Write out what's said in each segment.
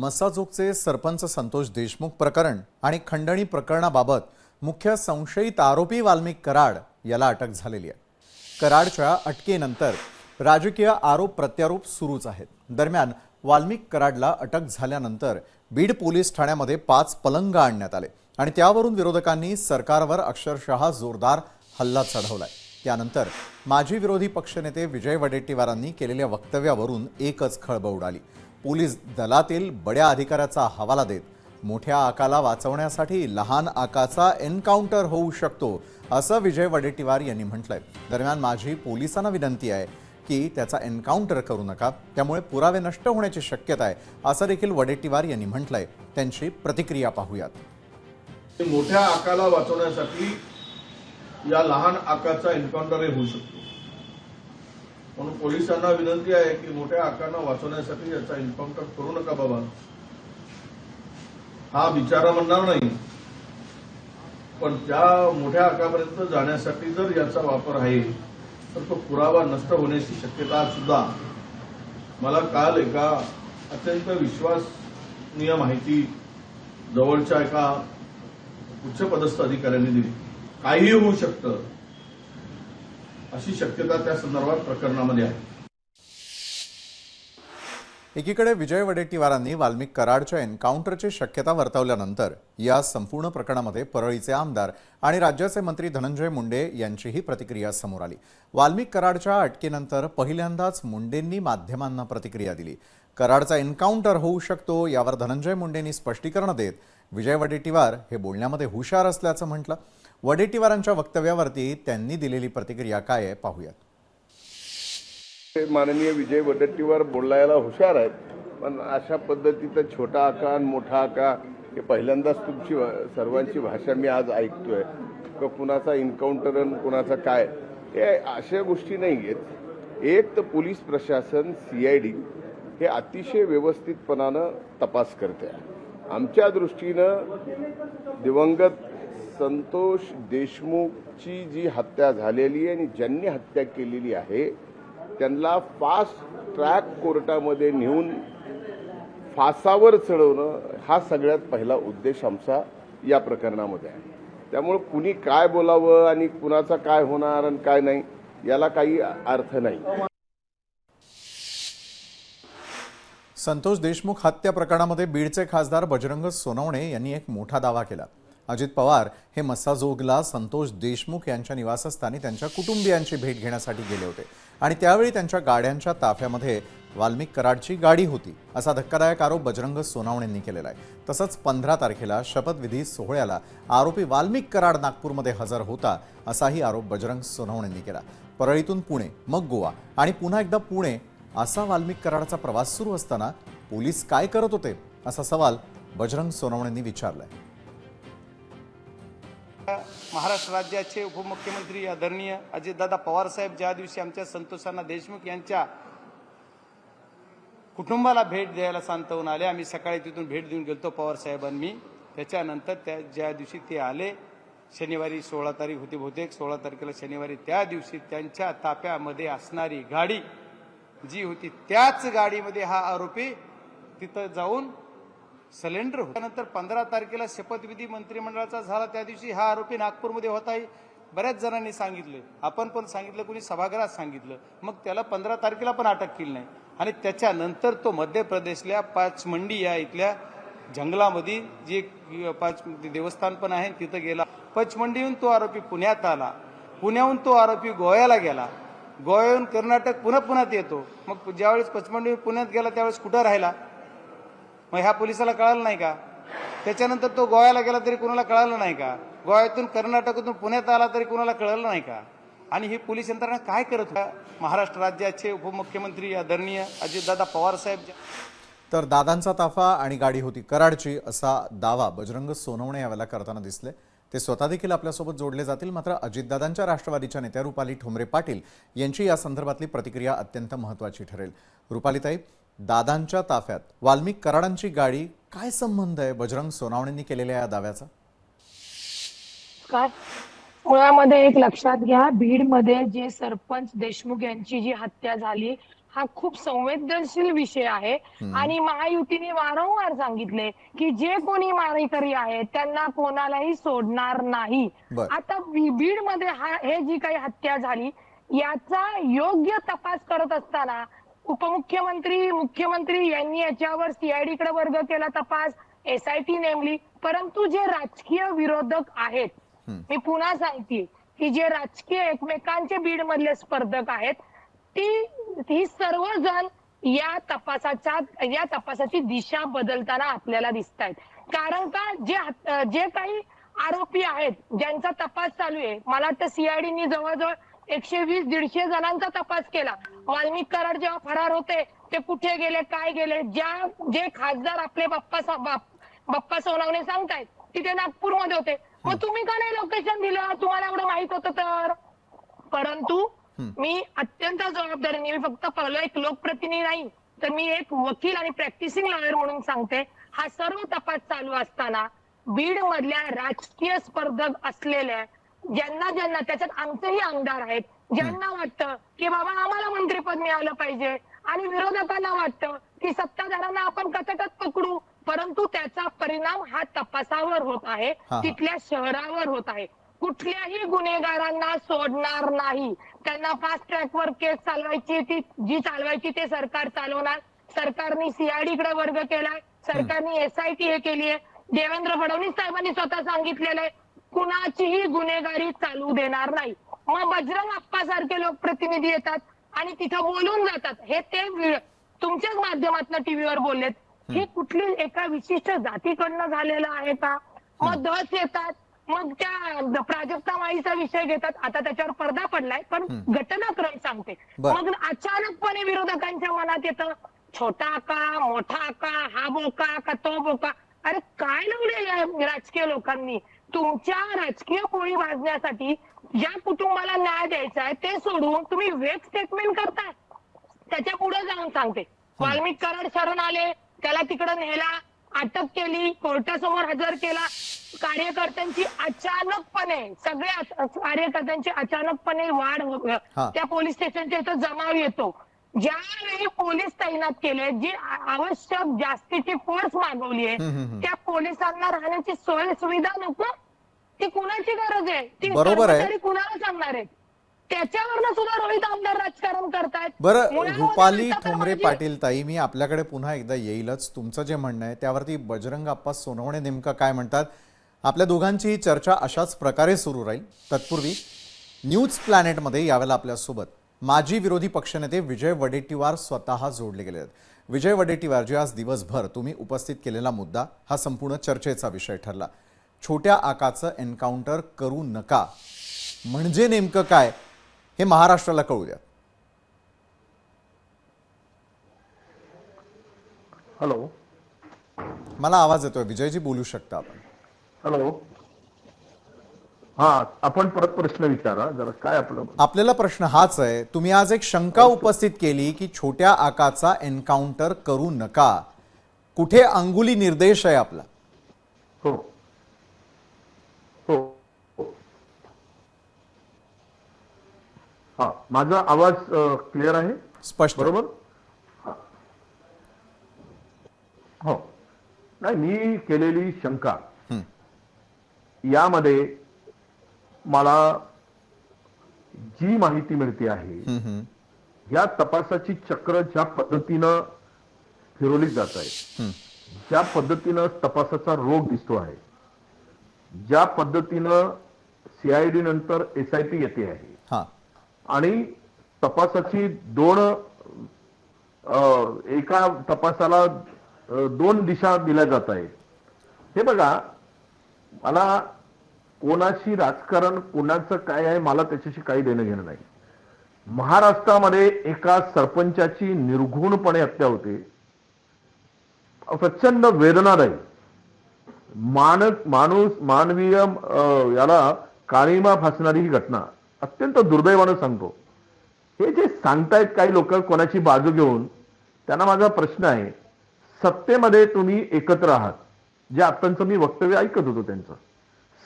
मस्साजोगचे सरपंच संतोष देशमुख प्रकरण आणि खंडणी प्रकरणाबाबत मुख्य संशयित आरोपी वाल्मिक कराड याला अटक झालेली आहे. कराडच्या अटकेनंतर राजकीय आरोप प्रत्यारोप सुरूच आहेत. दरम्यान वाल्मिक कराडला अटक झाल्यानंतर बीड पोलीस ठाण्यामध्ये पाच पलंग आणण्यात आले आणि त्यावरून विरोधकांनी सरकारवर अक्षरशः जोरदार हल्ला चढवलाय. त्यानंतर माजी विरोधी पक्षनेते विजय वडेट्टीवारांनी केलेल्या वक्तव्यावरून एकच खळबळ उडाली. पोलीस दलातील बड्या अधिकाऱ्याचा हवाला देत मोठ्या आकाला वाचवण्यासाठी लहान आकाचा एन्काउंटर होऊ शकतो असं विजय वडेट्टीवार यांनी म्हटलंय. दरम्यान माझी पोलिसांना विनंती आहे की त्याचा एन्काउंटर करू नका त्यामुळे पुरावे नष्ट होण्याची शक्यता आहे असं देखील वडेट्टीवार यांनी म्हटलंय. त्यांची प्रतिक्रिया पाहूयात. मोठ्या आकाला वाचवण्यासाठी या लहान आकाचा एन्काउंटरही होऊ शकतो. म्हणून पोलिसांना विनंती आहे की मोठ्या आकांना वाचवण्यासाठी याचा एन्काउंटर करू नका बाबा. हा विचारा म्हणणार नाही. पण त्या मोठ्या आकापर्यंत जाण्यासाठी जर याचा वापर आहे तर तो पुरावा नष्ट होण्याची शक्यता सुद्धा. मला काल एका अत्यंत विश्वासनीय माहिती जवळच्या एका उच्चपदस्थ अधिकाऱ्यांनी दिली. काहीही होऊ शकतं. अशी शक्यता त्या संदर्भात प्रकरणामध्ये आहे. एकीकडे विजय वडेट्टीवारांनी वाल्मिक कराडच्या एन्काउंटरची शक्यता वर्तवल्यानंतर या संपूर्ण प्रकरणामध्ये परळीचे आमदार आणि राज्याचे मंत्री धनंजय मुंडे यांचीही प्रतिक्रिया समोर आली. वाल्मिक कराडच्या अटकेनंतर पहिल्यांदाच मुंडेंनी माध्यमांना प्रतिक्रिया दिली. कराडचा एन्काउंटर होऊ शकतो यावर धनंजय मुंडेंनी स्पष्टीकरण देत विजय वडेट्टीवार हे बोलण्यामध्ये हुशार असल्याचं म्हटलं. वडेट्टीवारांच्या वक्तव्यावरती त्यांनी दिलेली प्रतिक्रिया काय आहे पाहूयात. ते माननीय विजय वडेट्टीवार बोलायला हुशार आहेत पण अशा पद्धतीचा छोटा आका आणि मोठा आका हे पहिल्यांदाच तुमची सर्वांची भाषा मी आज ऐकतोय. का कुणाचा इन्काउंटर आणि कुणाचा काय हे अशा गोष्टी नाही आहेत एक तर पोलीस प्रशासन सी आय डी हे अतिशय व्यवस्थितपणानं तपास करते. आमच्या दृष्टीनं दिवंगत संतोष देशमुखची जी हत्या झालेली आहे आणि ज्यांनी हत्या केलेली आहे त्यांना फास्ट ट्रॅक कोर्टामध्ये नेऊन फासावर चढवणं हा सगळ्यात पहिला उद्देश आमचा या प्रकरणामध्ये आहे. त्यामुळे कुणी काय बोलावं आणि कुणाचा काय होणार आणि काय नाही याला काही अर्थ नाही. संतोष देशमुख हत्या प्रकरणामध्ये बीडचे खासदार बजरंग सोनवणे यांनी एक मोठा दावा केला. अजित पवार हे मसाजोगला संतोष देशमुख यांच्या निवासस्थानी त्यांच्या कुटुंबियांची भेट घेण्यासाठी गेले होते. आणि त्यावेळी त्यांच्या गाड्यांच्या ताफ्यामध्ये वाल्मिक कराडची गाडी होती असा धक्कादायक आरोप बजरंग सोनावणेंनी केलेला आहे. तसंच पंधरा तारखेला शपथविधी सोहळ्याला आरोपी वाल्मिक कराड नागपूरमध्ये हजर होता असाही आरोप बजरंग सोनावणेंनी केला. परळीतून पुणे मग गोवा आणि पुन्हा एकदा पुणे असा वाल्मिक कराडाचा प्रवास सुरू असताना पोलीस काय करत होते असा सवाल बजरंग सोनवणेंनी विचारलाय. महाराष्ट्र राज्याचे उपमुख्यमंत्री आदरणीय अजितदादा पवारसाहेब ज्या दिवशी आमच्या संतोषांना देशमुख यांच्या कुटुंबाला भेट द्यायला सांतवून आले आम्ही सकाळी तिथून भेट देऊन गेलतो पवारसाहेबांनी त्याच्यानंतर त्या ज्या दिवशी ते आले शनिवारी सोळा तारीख होती बहुतेक सोळा तारखेला शनिवारी त्या दिवशी त्यांच्या ताप्यामध्ये असणारी गाडी जी होती त्याच गाडीमध्ये हा आरोपी तिथं जाऊन सिलेंडर होता. त्यानंतर पंधरा तारखेला शपथविधी मंत्रिमंडळाचा झाला. त्या दिवशी हा आरोपी नागपूरमध्ये होता. हे बऱ्याच जणांनी सांगितले. आपण पण सांगितलं कोणी सभागृहात सांगितलं. मग त्याला पंधरा तारखेला पण अटक केली नाही. आणि त्याच्यानंतर तो मध्य प्रदेशल्या पाचमंडी या इथल्या जंगलामध्ये जे पाच देवस्थान पण आहे तिथं गेला. पचमंडीहून तो आरोपी पुण्यात आला. पुण्याहून तो आरोपी गोव्याला गेला. गोव्याहून कर्नाटक पुन्हा पुण्यात येतो. मग ज्यावेळेस पचमंडी पुण्यात गेला त्यावेळेस कुठं राहिला? मग ह्या पोलिसाला कळालं नाही का? त्याच्यानंतर तो गोव्याला गेला तरी कुणाला कळालं नाही का? गोव्यातून कर्नाटकातून पुण्यात आला तरी कुणाला कळलं नाही का? आणि ही पोलीस यंत्रणा काय करत होता महाराष्ट्र राज्याचे उपमुख्यमंत्री आदरणीय अजितदादा पवार साहेब तर दादांचा ताफा आणि गाडी होती कराडची असा दावा बजरंग सोनवणे यावेळेला करताना दिसले. ते स्वतः देखील आपल्यासोबत जोडले जातील. मात्र अजितदादांच्या राष्ट्रवादीच्या नेत्या रुपाली ठोंबरे पाटील यांची या संदर्भातली प्रतिक्रिया अत्यंत महत्त्वाची ठरेल. रुपालीताई दादांच्या ताफ्यात वाल्मिक कराडांची गाडी काय संबंध आहे बजरंग सोनावणेंनी केलेल्या या दाव्याचा? काय मुळामध्ये एक लक्षात घ्या बीडमध्ये जे सरपंच देशमुख यांची जी हत्या झाली हा खूप संवेदनशील विषय आहे. आणि महायुतीने वारंवार सांगितले की जे कोणी मारेकरी आहेत त्यांना कोणालाही सोडणार नाही. आता बीडमध्ये हा हे जी काही हत्या झाली याचा योग्य तपास करत असताना उपमुख्यमंत्री मुख्यमंत्री यांनी याच्यावर सीआयडी कडे वर्ग केला तपास एसआयटी नेमली. परंतु जे राजकीय विरोधक आहेत मी पुन्हा सांगते की जे राजकीय एकमेकांचे बीड मधले स्पर्धक आहेत ती ही सर्वजण या तपासाच्या या तपासाची दिशा बदलताना आपल्याला दिसत आहेत कारण का जे जे काही आरोपी आहेत ज्यांचा तपास चालू आहे मला वाटतं सीआयडीनी जवळजवळ एकशे वीस दीडशे जणांचा तपास केला. वाल्मिक कराड जेव्हा फरार होते ते कुठे गेले काय गेले ज्या जे खासदार आपले बाप्पा बाप्पा सोनवणे सांगतायत तिथे नागपूरमध्ये होते. मग तुम्ही का नाही लोकेशन दिलं? तुम्हाला एवढं माहीत होतं तर? परंतु मी अत्यंत जबाबदारीने मी फक्त पहिलं एक लोकप्रतिनिधी नाही तर मी एक वकील आणि प्रॅक्टिसिंग लॉयर म्हणून सांगते. हा सर्व तपास चालू असताना बीड मधल्या राजकीय स्पर्धक असलेल्या ज्यांना ज्यांना त्याच्यात आमचेही आमदार आहेत. ज्यांना वाटतं की बाबा आम्हाला मंत्रिपद मिळालं पाहिजे आणि विरोधकांना वाटतं की सत्ताधाऱ्यांना आपण कचकच पकडू परंतु त्याचा परिणाम हा तपासावर होत आहे. तिथल्या शहरावर होत आहे. कुठल्याही गुन्हेगारांना सोडणार नाही. त्यांना फास्ट ट्रॅकवर केस चालवायची ती जी चालवायची ते सरकार चालवणार. सरकारने सीआयडी कडे वर्ग केलाय. सरकारने एसआयटी हे केली आहे देवेंद्र फडणवीस साहेबांनी स्वतः सांगितलेलं आहे कुणाचीही गुन्हेगारी चालू देणार नाही. मग बजरंग अप्पा सारखे लोकप्रतिनिधी येतात आणि तिथं बोलून जातात. हे ते तुमच्याच माध्यमातून टीव्हीवर बोललेत. ही कुठली एका विशिष्ट जातीकडनं झालेलं आहे का? मग दस येतात. मग त्या प्राजक्ता माईचा विषय घेतात. आता त्याच्यावर पडदा पडलाय पण घटनाक्रम सांगते. मग अचानकपणे विरोधकांच्या मनात येतं छोटा का? मोठा का? हा बोका का? तो बोका? काय लावले या राजकीय लोकांनी. तुमच्या राजकीय पोळी भाजण्यासाठी ज्या कुटुंबाला न्याय द्यायचा आहे ते सोडून तुम्ही वेब स्टेटमेंट करताय त्याच्या पुढे जाऊन सांगते. वाल्मिक कराड शरण आले त्याला तिकडे नेला अटक केली कोर्टासमोर हजर केला. कार्यकर्त्यांची अचानकपणे सगळ्या कार्यकर्त्यांची अचानकपणे वाढ हा. त्या पोलीस स्टेशनच्या इथं जमाव येतो. ज्यावेळी पोलीस तैनात केले जी आवश्यक जास्तीची फोर्स मागवली आहे. त्या पोलिसांना राहण्याची सोय सुविधा नको. ती कुणाची गरज आहे? ती बरोबर आहे. कुणाला सांगणार आहेत? त्याच्यावरनं सुद्धा रोहित आमदार राजकारण करतायत. बरं रुपाली ठोंबरे पाटील ताई मी आपल्याकडे पुन्हा एकदा येईलच. तुमचं जे म्हणणं आहे त्यावरती बजरंग अप्पा सोनवणे नेमकं काय म्हणतात? आपल्या दोघांची ही चर्चा अशाच प्रकारे सुरू राहील. तत्पूर्वी न्यूज प्लॅनेटमध्ये यावेळेला आपल्यासोबत माजी विरोधी पक्षनेते विजय वडेट्टीवार स्वतः जोडले गेले आहेत विजय वडेट्टीवार जे आज दिवसभर तुम्ही उपस्थित केलेला मुद्दा हा संपूर्ण चर्चेचा विषय ठरला. छोट्या आकाचं एन्काउंटर करू नका. म्हणजे नेमकं काय हे महाराष्ट्राला कळू द्या. हॅलो मला आवाज येतोय. विजयजी बोलू शकता आपण. हॅलो हा आपण परत प्रश्न विचारा जरा काय आपलं आपल्याला प्रश्न हाच आहे तुम्ही आज एक शंका उपस्थित केली की छोट्या आकाचा एन्काउंटर करू नका. कुठे अंगुली निर्देश आहे आपला? हो. हो. हो. माझा आवाज क्लिअर आहे? स्पष्ट. बरोबर? हा. नाही मी केलेली शंका. यामध्ये मला जी माहिती मिळते आहे या तपासाची चक्र ज्या पद्धतीनं फिरवली जात आहे. ज्या पद्धतीनं तपासाचा रोग दिसतो आहे ज्या पद्धतीनं सीआयडी नंतर एसआयटी येते आहे हा. आणि तपासाची दोन एका तपासाला दोन दिशा दिल्या जात आहेत. हे बघा मला कोणाशी राजकारण कोणाचं काय आहे मला त्याच्याशी काही देणं घेणं नाही. महाराष्ट्रामध्ये एका सरपंचाची निर्घुणपणे हत्या होते. प्रचंड वेदनादायी मान माणूस मानवीय याला काळीमा फासणारी ही घटना. अत्यंत दुर्दैवानं सांगतो. हे जे सांगतायत काही लोक कोणाची बाजू घेऊन त्यांना माझा प्रश्न आहे. सत्तेमध्ये तुम्ही एकत्र आहात. जे आत्ताचं मी वक्तव्य ऐकत होतो त्यांचं.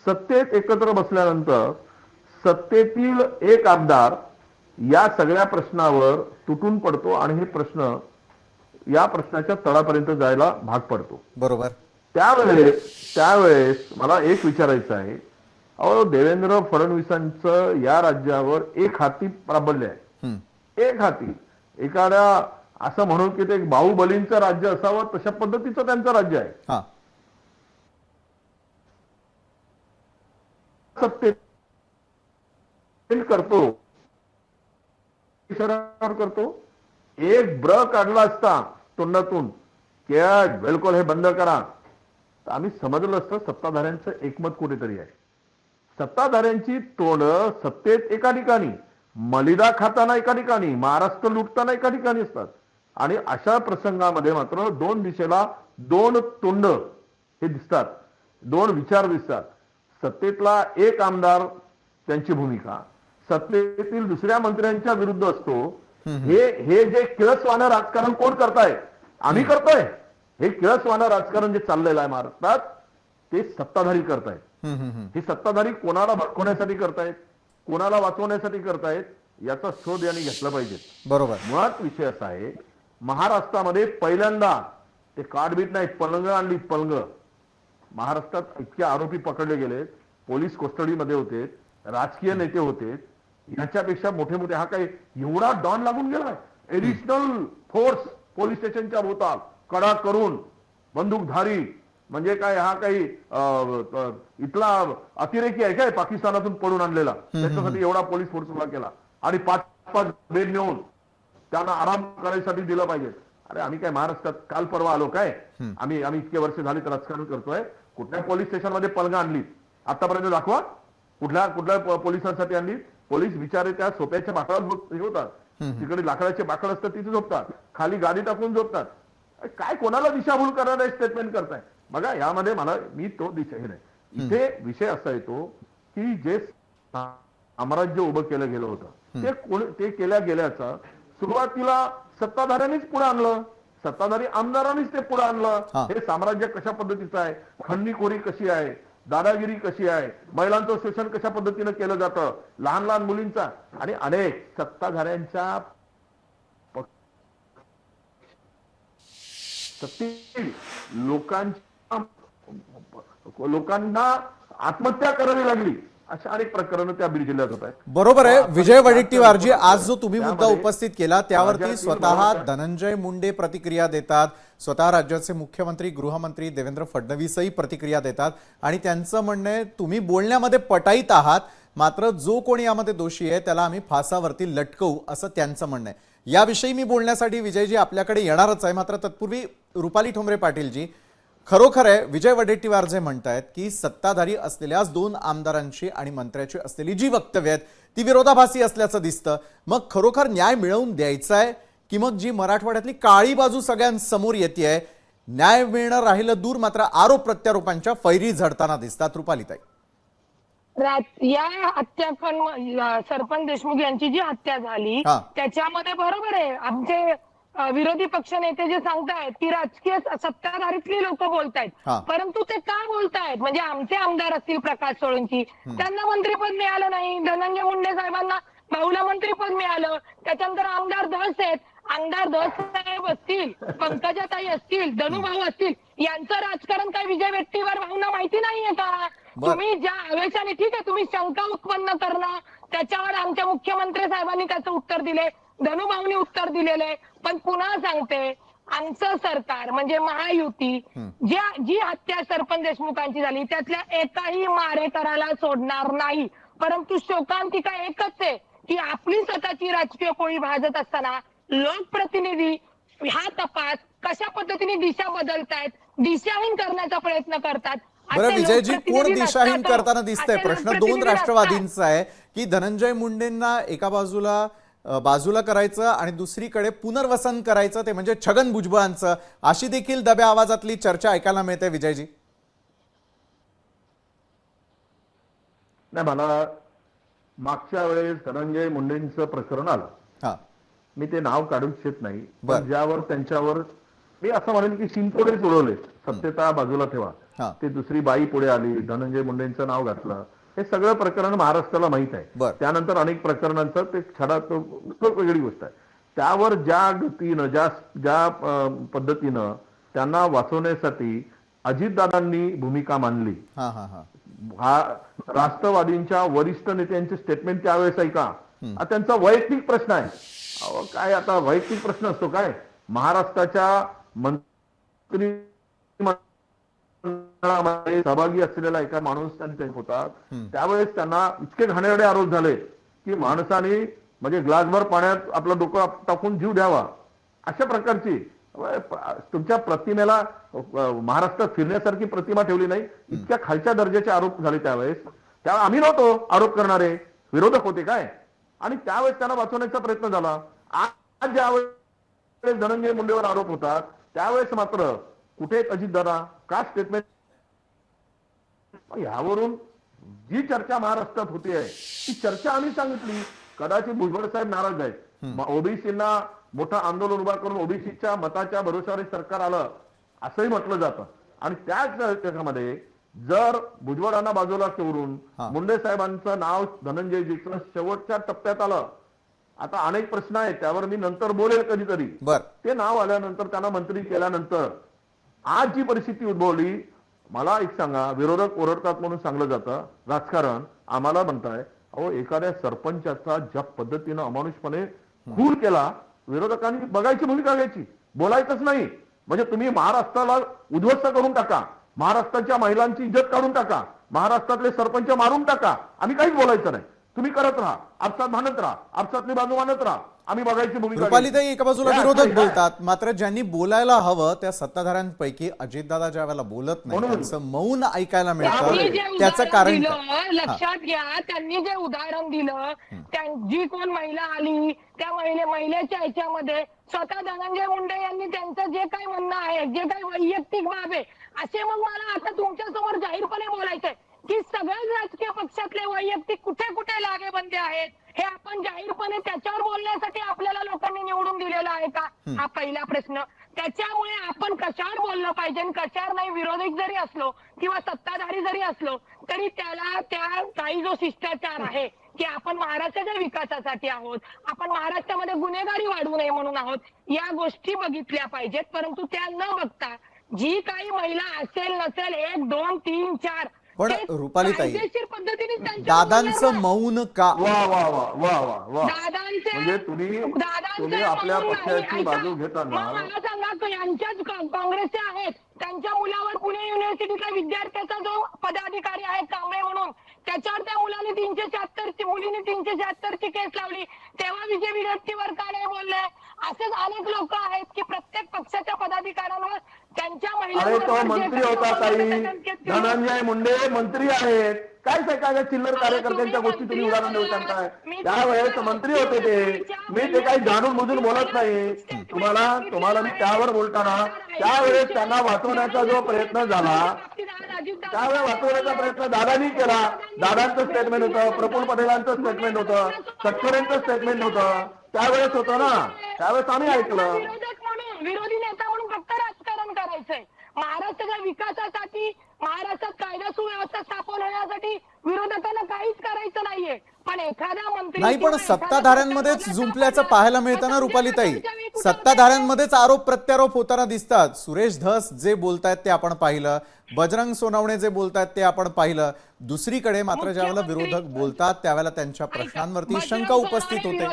सत्तेत एकत्र बसल्यानंतर सत्तेतील एक आमदार या सगळ्या प्रश्नावर तुटून पडतो आणि हे प्रश्न या प्रश्नाच्या तळापर्यंत जायला भाग पडतो. बरोबर. त्यावेळेस त्यावेळेस मला एक विचारायचं आहे. अहो देवेंद्र फडणवीसांचं या राज्यावर एक हाती प्राबल्य आहे. एक हाती. एखाद्या असं म्हणून की ते एक बाहुबलींचं राज्य असावं तशा पद्धतीचं त्यांचं राज्य आहे. सत्तेत करतो. करतो. एक ब्र काढला असता तोंडातून की बिलकुल हे बंद करा. तर आम्ही समजलं असतं सत्ताधाऱ्यांचं एकमत कुठेतरी आहे. सत्ताधाऱ्यांची तोंड सत्तेत एका ठिकाणी मलिदा खाताना एका ठिकाणी महाराष्ट्र लुटताना एका ठिकाणी असतात. आणि अशा प्रसंगामध्ये मात्र दोन दिशेला दोन तोंड हे दिसतात. दोन विचार दिसतात. सत्तेतला एक आमदार त्यांची भूमिका. सत्तेतील दुसऱ्या मंत्र्यांच्या विरुद्ध असतो. हे हे जे किळसवानं राजकारण कोण करताय? आम्ही करतोय. हे किळसवानं राजकारण जे चाललेलं आहे महाराष्ट्रात ते सत्ताधारी करतायत. हे सत्ताधारी कोणाला भडकवण्यासाठी करतायत? कोणाला वाचवण्यासाठी करतायत? याचा शोध यांनी घेतला पाहिजे. बरोबर. मुळात विषय असा आहे महाराष्ट्रामध्ये पहिल्यांदा ते काढबीट नाही पलंग आणली पलंग. महाराष्ट्रात इतके आरोपी पकडले गेले पोलीस कोस्टडीमध्ये होते राजकीय नेते होते याच्यापेक्षा मोठे मोठे हा काही एवढा डॉन लागून गेलाय. एडिशनल फोर्स पोलीस स्टेशनच्या भोवताल कडा करून बंदूकधारी म्हणजे काय हा काही इथला अतिरेकी आहे काय पाकिस्तानातून पळून आणलेला. त्याच्यासाठी एवढा पोलीस फोर्स उभा केला. आणि पाच पाच बेड नेऊन त्यांना आराम करायसाठी दिलं पाहिजे. अरे आम्ही काय महाराष्ट्रात काल परवा आलो काय? आम्ही आम्ही इतके वर्ष झाली राजकारण करतोय. कुठल्या पोलीस स्टेशनमध्ये पलंग आणली आतापर्यंत दाखवा. कुठल्या कुठल्या पोलिसांसाठी आणली पोलीस बिचारे त्या सोप्याच्या हे होतात. तिकडे लाकडाचे बाकड असतात तिथे झोपतात. खाली गाडी टाकून झोपतात. काय कोणाला दिशाभूल करणारे स्टेटमेंट करताय? बघा यामध्ये मला मी तो दिशा हे नाही. इथे विषय असा येतो की जे साम्राज्य उभं केलं गेलं होतं ते कोण ते केल्या गेल्याचा सुरुवातीला सत्ताधाऱ्यांनीच पुढे आणलं. सत्ताधारी आमदारांनीच ते पुढे आणलं. हा. साम्राज्य कशा पद्धतीचं आहे? खंडणीखोरी कशी आहे? दादागिरी कशी आहे? महिलांचं शोषण कशा पद्धतीनं केलं जातं? लहान लहान मुलींचा आणि अनेक सत्ताधाऱ्यांच्या लोकांच्या लोकांना आत्महत्या करावी लागली. अशा अनेक प्रकरणं त्या बीड जिल्ह्यात होत आहेत. बरोबर आहे. विजय वडेट्टीवारजी आज जो तुम्ही मुद्दा उपस्थित केला त्यावरती स्वतः धनंजय मुंडे प्रतिक्रिया देतात. स्वतः राज्याचे मुख्यमंत्री गृहमंत्री देवेंद्र फडणवीसही प्रतिक्रिया देतात. आणि त्यांचं म्हणणं आहे तुम्ही बोलण्यामध्ये पटाईत आहात मात्र जो कोणी यामध्ये दोषी आहे त्याला आम्ही फासावरती लटकवू असं त्यांचं म्हणणं आहे. याविषयी मी बोलण्यासाठी विजयजी आपल्याकडे येणारच आहे. मात्र तत्पूर्वी रुपाली ठोंबरे पाटीलजी खरोखर आहे विजय वडेट्टीवार जे म्हणतायत की सत्ताधारी असलेल्या दोन आमदारांची आणि मंत्र्याची असलेली जी वक्तव्य आहेत ती विरोधाभासी असल्याचं दिसतं. मग खरोखर न्याय मिळवून द्यायचा आहे की मग जी मराठवाड्यातली काळी बाजू सगळ्यांसमोर येते न्याय मिळणं राहिलं दूर मात्र आरोप प्रत्यारोपांच्या फैरी झडताना दिसतात. रुपालीताई. या हत्याकांड सरपंच देशमुख यांची जी हत्या झाली. त्याच्यामध्ये बरोबर आहे. आमचे विरोधी पक्ष नेते जे सांगतायत की राजकीय सत्ताधारीतली लोक बोलतायत. परंतु ते का बोलतायत? म्हणजे आमचे आमदार असतील प्रकाश सोळंकी. त्यांना मंत्रीपद मिळालं नाही. धनंजय मुंडे साहेबांना भाऊला मंत्रीपद मिळालं. त्याच्यानंतर आमदार धस आहेत आमदार धस साहेब असतील पंकजाताई असतील धनुभाऊ असतील यांचं राजकारण काय विजय व्यक्तीवर भाऊना माहिती नाहीये का. तुम्ही ज्या आवेशाने ठीक आहे तुम्ही शंका उत्पन्न करणं त्याच्यावर आमच्या मुख्यमंत्री साहेबांनी त्याचं उत्तर दिले. धनुभाऊनी उत्तर दिलेले पण पुन्हा सांगते आमचं सरकार म्हणजे महायुती ज्या जी हत्या सरपंच देशमुखांची झाली त्यातल्या एकाही मारेकराला सोडणार नाही. परंतु शोकांतिका एकच आहे की आपली स्वतःची राजकीय पोळी भाजत असताना लोकप्रतिनिधी हा तपास कशा पद्धतीने दिशा बदलतायत दिशाहीन करण्याचा प्रयत्न करतात बरं विजयजी कोण दिशाहीन. करताना दिसतंय? प्रश्न दोन राष्ट्रवादींचा आहे की धनंजय मुंडेंना एका बाजूला बाजूला करायचं आणि दुसरीकडे पुनर्वसन करायचं ते म्हणजे छगन भुजबळांचं. अशी देखील दब्या आवाजातली चर्चा ऐकायला मिळते विजयजी. नाही मला मागच्या वेळेस धनंजय मुंडेंचं प्रकरण आलं. हा. मी ते नाव काढू इच्छित नाही. पण ज्यावर त्यांच्यावर मी असं म्हणेन की शिंतोडेच उडवले सत्यता बाजूला हा. ठेवा. ते दुसरी बाई पुढे आली धनंजय मुंडेंचं नाव घातलं. हे सगळं प्रकरण महाराष्ट्राला माहीत आहे. त्यानंतर अनेक प्रकरणांचं ते छडा वेगळी गोष्ट आहे. त्यावर ज्या गतीनं ज्या ज्या पद्धतीनं त्यांना वाचवण्यासाठी अजितदादांनी भूमिका मांडली. हा हा हा. हा राष्ट्रवादींच्या वरिष्ठ नेत्यांचे स्टेटमेंट त्यावेळेस ऐका. त्यांचा वैयक्तिक प्रश्न आहे. काय आता वैयक्तिक प्रश्न असतो काय? महाराष्ट्राच्या मंत्री मंडळामध्ये सहभागी असलेला एका माणूस त्यांनी होता त्यावेळेस त्यांना इतके घाणेरडे आरोप झाले की माणसाने म्हणजे ग्लासभर पाण्यात आपलं डोकं टाकून जीव द्यावा. अशा प्रकारची तुमच्या प्रतिमेला महाराष्ट्रात फिरण्यासारखी प्रतिमा ठेवली नाही. इतक्या खालच्या दर्जाचे आरोप झाले त्यावेळेस. त्या आम्ही नव्हतो आरोप करणारे. विरोधक होते काय? आणि त्यावेळेस त्यांना वाचवण्याचा प्रयत्न झाला. आज ज्यावेळेस धनंजय मुंडेवर आरोप होतात त्यावेळेस मात्र कुठे अजितदादा का स्टेटमेंट यावरून जी चर्चा महाराष्ट्रात होते आहे ती चर्चा आम्ही सांगितली. कदाचित भुजबळ साहेब नाराज आहेत. ओबीसींना मोठं आंदोलन उभा करून ओबीसीच्या मताच्या भरोशावर सरकार आलं असंही म्हटलं जातं. आणि त्याच त्याच्यामध्ये जर भुजबळांना बाजूला ठेवून हा. मुंडे साहेबांचं नाव धनंजयजीचं शेवटच्या टप्प्यात आलं आता अनेक प्रश्न आहेत त्यावर मी नंतर बोलेल कधीतरी. ते नाव आल्यानंतर त्यांना मंत्री केल्यानंतर आज जी परिस्थिती उद्भवली मला एक सांगा विरोधक ओरडतात म्हणून सांगलं जातं. राजकारण आम्हाला म्हणताय अहो एखाद्या सरपंचाचा ज्या पद्धतीनं अमानुषपणे खून केला विरोधकांनी बघायची भूमिका घ्यायची. बोलायचंच नाही. म्हणजे तुम्ही महाराष्ट्राला उद्ध्वस्त करून टाका. महाराष्ट्राच्या महिलांची इज्जत काढून टाका. महाराष्ट्रातले सरपंच मारून टाका. आम्ही काहीच बोलायचं नाही. तुम्ही करत राहा. आपसात भांडत राहा. आपसातली बाजू मानत राहा. आम्ही बघायची भूमिका रुपालीताई. एका बाजूला विरोधक. बोलतात. मात्र ज्यांनी बोलायला हवं त्या सत्ताधाऱ्यांपैकी अजितदादा ज्या वेळेला बोलत नाही. त्यांचं मौन ऐकायला मिळतं. त्याचं कारण लक्षात घ्या. त्यांनी जे उदाहरण दिलं त्या- जी कोण महिला आली त्या महिले महिलेच्या ह्याच्यामध्ये स्वतः धनंजय मुंडे यांनी त्यांचं जे काही म्हणणं आहे जे काही वैयक्तिक बाब आहे असे मग मला आता तुमच्यासमोर जाहीरपणे बोलायचंय. की सगळ्याच राजकीय पक्षातले वैयक्तिक कुठे कुठे लागेबंदे आहेत हे आपण जाहीरपणे त्याच्यावर बोलण्यासाठी आपल्याला लोकांनी निवडून दिलेलं आहे का? हा पहिला प्रश्न. त्याच्यामुळे आपण कशावर बोललं पाहिजे कशावर नाही? विरोधक जरी असलो किंवा सत्ताधारी जरी असलो तरी त्याला त्या काही जो शिष्टाचार आहे की आपण महाराष्ट्राच्या विकासासाठी आहोत आपण महाराष्ट्रामध्ये गुन्हेगारी वाढवू नये म्हणून आहोत या गोष्टी बघितल्या पाहिजेत. परंतु त्या न बघता जी काही महिला असेल नसेल एक दोन तीन चार पण रुपालीताई, दादांचं. मौन का वा वा वा वा वा वा दादांचे म्हणजे तुम्ही तुम्ही आपल्या. पक्षाची बाजू घेताना काँग्रेसचे आहेत त्यांच्या मुलावर पुणे युनिव्हर्सिटीतल्या विद्यार्थ्याचा जो पदाधिकारी आहे कांबळे म्हणून त्याच्यावर त्या मुलाने तीनशे शहात्तरची मुलीने तीनशे शहात्तरची केस लावली. तेव्हा विजय विरट्टीवर का नाही बोलले? असेच अनेक लोक आहेत की प्रत्येक पक्षाच्या पदाधिकाऱ्यांवर त्यांच्या अरे महिलांवर तो जे मंत्री काही होता ताई. केली. धनंजय मुंडे मंत्री आहेत. काय काय काय चिल्लर कार्यकर्त्यांच्या गोष्टी तुम्ही उदाहरण देऊ मी त्यावेळेस मंत्री होते ते. मी ते काही जाणून बुजून बोलत नाही. तुम्हाला तुम्हाला मी त्यावर बोलताना त्यावेळेस त्यांना वाचवण्याचा जो प्रयत्न झाला त्यावेळेस वाचवण्याचा प्रयत्न दादानी केला. दादांचं स्टेटमेंट होतं प्रफुल पटेलांचं स्टेटमेंट होतं सटकरेंचं स्टेटमेंट होतं. त्यावेळेस होतं ना त्यावेळेस आम्ही ऐकलं. म्हणून विरोधी नेता म्हणून फक्त राजकारण करायचंय. महाराष्ट्राच्या विकासासाठी महाराष्ट्रात कायदा सुव्यवस्था स्थापन होण्यासाठी विरोधकांना काहीच करायचं नाहीये. पण एखादा मंत्री नाही पण सत्ताधाऱ्यांमध्येच जुंपल्याचं पाहायला मिळतं ना रुपालीताई वेळी कुठं सत्ताधाऱ्यांमध्येच आरोप प्रत्यारोप होताना दिसतात. सुरेश धस जे बोलतायत ते आपण पाहिलं. बजरंग सोनवणे जे बोलतायत ते आपण पाहिलं. दुसरीकडे मात्र ज्यावेळेला विरोधक बोलतात त्यावेळेला त्यांच्या प्रश्नांवरती शंका उपस्थित होते.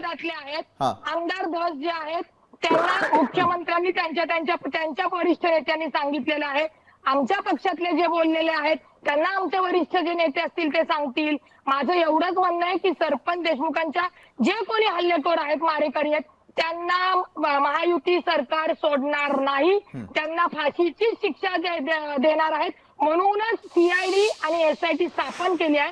आमदार धस जे आहेत त्यांना मुख्यमंत्र्यांनी त्यांच्या त्यांच्या त्यांच्या वरिष्ठ नेत्यांनी सांगितलेलं आहे. आमच्या पक्षातले जे बोललेले आहेत त्यांना आमचे वरिष्ठ जे नेते असतील ते सांगतील. माझं एवढंच म्हणणं आहे की सरपंच देशमुखांच्या जे कोणी हल्लेखोर आहेत मारेकरी आहेत त्यांना महायुती सरकार सोडणार नाही. त्यांना फाशीची शिक्षा देणार आहेत. म्हणूनच सीआयडी आणि एसआयटी स्थापन केली आहे.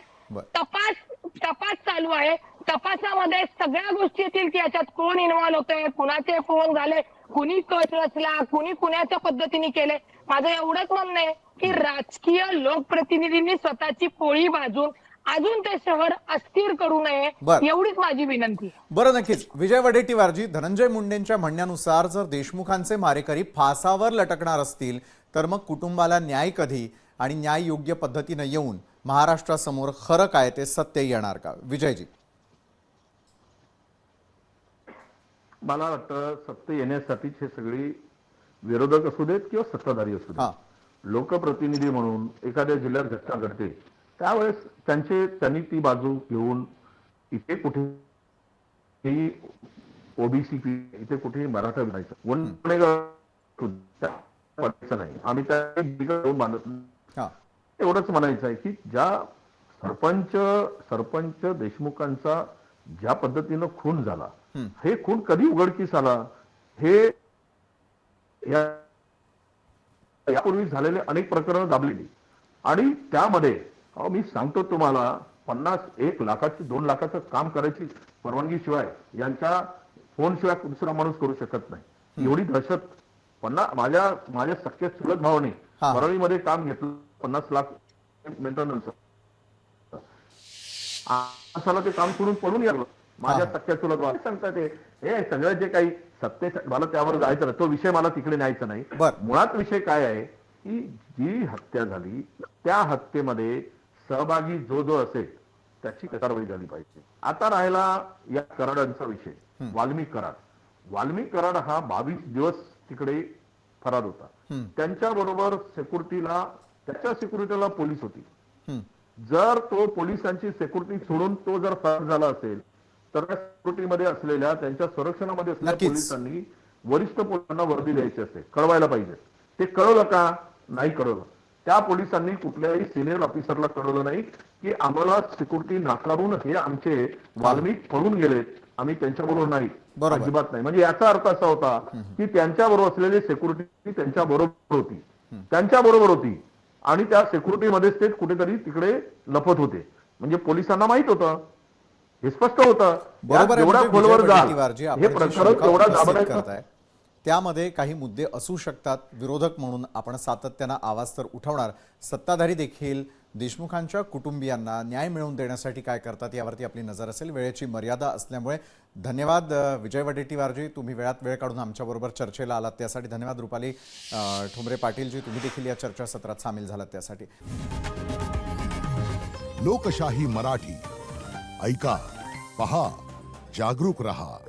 तपास तपास चालू आहे. तपासामध्ये सगळ्या गोष्टी येतील की याच्यात कोण इन्व्हॉल्व होतोय कुणाचे फोन झाले कुणी कट रचला कुणी कुणाच्या पद्धतीने केले माझं एवढंच म्हणणं आहे की राजकीय लोकप्रतिनिधींनी स्वतःची पोळी भाजून अजून ते शहर अस्थिर करू नये बर. एवढीच माझी विनंती बरं नक्कीच. विजय वडेट्टीवारजी धनंजय मुंडेंच्या म्हणण्यानुसार जर देशमुखांचे मारेकरी फासावर लटकणार असतील तर मग कुटुंबाला न्याय कधी आणि न्याय योग्य पद्धतीनं येऊन महाराष्ट्रासमोर खरं काय ते सत्य येणार का? विजयजी. मला वाटतं सत्य येण्यासाठीच हे सगळी विरोधक असू देत किंवा सत्ताधारी असू देत. लोकप्रतिनिधी म्हणून एखाद्या जिल्ह्यात घटना घडते त्यावेळेस त्यांचे त्यांनी ती बाजू घेऊन इथे कुठे ओबीसी इथे कुठेही मराठा विधायचं. गुन्हेगार नाही. आम्ही त्या मानत एवढंच म्हणायचं आहे की ज्या सरपंच सरपंच देशमुखांचा ज्या पद्धतीनं खून झाला हे खून कधी उघडकीस आला हे या यापूर्वी झालेले अनेक प्रकरणं दाबलेली. आणि त्यामध्ये अहो, मी सांगतो तुम्हाला पन्नास एक लाखाची दोन लाखाचं काम करायची परवानगी शिवाय यांच्या फोन शिवाय दुसरा माणूस करू शकत नाही. एवढी दहशत. पन्नास माझ्या माझ्या सख्या चुलत भावाने. परळीमध्ये काम घेतलं पन्नास लाख मेंटेनन्स ते काम सोडून पडून गेलं माझ्या सख्या चुलत भावा सांगतात ते हे सगळं जे काही सत्ते मला त्यावर जायचं नाही. तो विषय मला तिकडे न्यायचा नाही. मुळात विषय काय आहे की जी हत्या झाली त्या हत्येमध्ये सहभागी जो जो असेल त्याची कारवाई झाली पाहिजे. आता राहिला या कराडांचा विषय. वाल्मिक कराड. वाल्मिक कराड हा बावीस दिवस तिकडे फरार होता. त्यांच्या बरोबर सेक्युरिटीला त्याच्या सिक्युरिटीला पोलीस होती. जर तो पोलिसांची सेक्युरिटी सोडून तो जर फरार झाला असेल तर त्या सिक्युरिटीमध्ये असलेल्या त्यांच्या संरक्षणामध्ये असलेल्या. पोलिसांनी वरिष्ठ पोलिसांना वर्दी द्यायची असते. कळवायला पाहिजे. ते कळवलं का? नाही कळवलं. त्या पोलिसांनी कुठल्याही सिनियर ऑफिसरला कळवलं नाही की आम्हाला सिक्युरिटी नाकारून हे आमचे वाल्मिक पळून गेलेत आम्ही त्यांच्याबरोबर नाही. अजिबात नाही. म्हणजे याचा अर्थ असा होता की त्यांच्या बरोबर असलेली सेक्युरिटी त्यांच्या बरोबर होती. त्यांच्या बरोबर होती. आणि त्या सेक्युरिटीमध्येच ते कुठेतरी तिकडे लपत होते. म्हणजे पोलिसांना माहीत होतं. हे स्पष्ट होतं. बरोबर म्हणजे खोलवर जाल हे प्रकरण तेवढा दाबण्याचं त्यामध्ये काही मुद्दे असू शकतात विरोधक म्हणून आपण सातत्यानं आवाज तर उठवणार. सत्ताधारी देखील देशमुखांच्या कुटुंबियांना न्याय मिळवून देण्यासाठी काय करतात यावरती आपली नजर असेल. वेळेची मर्यादा असल्यामुळे धन्यवाद विजय वडेट्टीवारजी. तुम्ही वेळात वेळ काढून आमच्याबरोबर चर्चेला आलात त्यासाठी धन्यवाद. रुपाली अ, ठोंबरे पाटीलजी तुम्ही देखील या चर्चासत्रात सामील झालात त्यासाठी. लोकशाही मराठी. ऐका पहा जागरूक रहा.